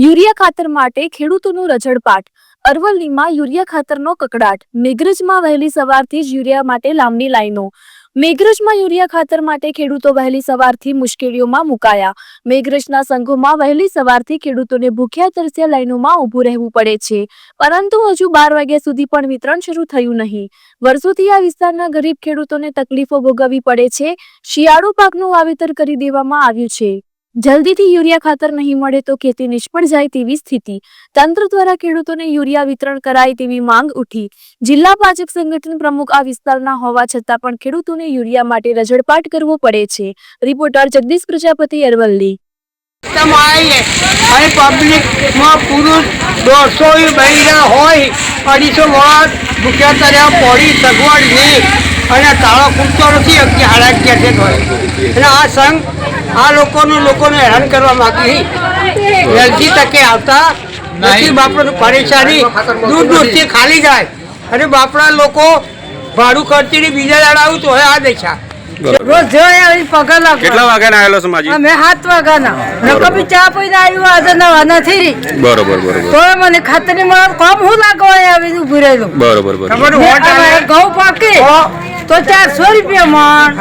Urea ખાતર માટે ખેડૂતોનું રજળપાટ. અરવલ્લીમાં યુરિયા ખાતરનો કકડાટ. મેઘરજમાં વહેલી સવારથી જ યુરિયા માટે લાંબી લાઈનો. મેઘરજમાં યુરિયા ખાતર માટે ખેડૂતો વહેલી સવારથી મુશ્કેલીઓમાં મુકાયા. મેઘરજના સંઘોમાં વહેલી સવારથી ખેડૂતોને ભૂખ્યા તરસ્યા લાઈનોમાં ઊભું રહેવું પડે છે. પરંતુ હજુ બાર વાગ્યા સુધી પણ વિતરણ શરૂ થયું નહીં. વર્ષોથી આ વિસ્તારના ગરીબ ખેડૂતોને તકલીફો ભોગવવી પડે છે. શિયાળુ પાકનું વાવેતર કરી દેવામાં આવ્યું છે. જલ્દીથી યુરિયા ખાતર નહીં મળે તો ખેતી નિષ્ફળ જાય તેવી સ્થિતિ. તંત્ર દ્વારા ખેડૂતોને યુરિયા વિતરણ કરાય તેવી માંગ ઉઠી. જિલ્લા ભાજપ સંગઠન પ્રમુખ આ વિસ્તારના હોવા છતાં પણ ખેડૂતોને યુરિયા માટે રજડપાટ કરવો પડે છે. રિપોર્ટર જગદીશ પ્રજાપતિ અરવલ્લી. અને પબ્લિકમાં પુરુષ દોઢસો મહિના હોય, અઢીસો વર્ષ ભૂખ્યા તર્યા પડી, સગવડ નહીં. અને તાળો ખૂટતો નથી, અગિયાર અને આ સંઘ આ લોકોનું લોકોને હેરાન કરવા માંગી. વહેલી તકે આવતા નથી બાપડાનું પરેશાની દૂર દૂરથી ખાલી જાય. અને બાપડા લોકો ભાડું ખર્ચીને બીજા દાડા આવું તો હવે આ બરોબર રોજ જોયા આવી પગાર કેટલા વાગ્યાના આવેલો છો માજી? અમે સાત વાગ્યાના. નકર બી ચા પીને આવ્યું આજે નવા નથી. બરોબર બરોબર. તો મને ખાતરી મળે કોમ હું લાગવા આવી ઊભી રહેલું? બરોબર બરોબર. ને ઘઉં પાકે. તો? ચારસો રૂપિયા મણ.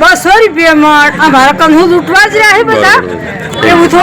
બસો રૂપિયા મણ. અમારા કમ હું લૂંટવા જ રહ્યા બધા? એવું થોડું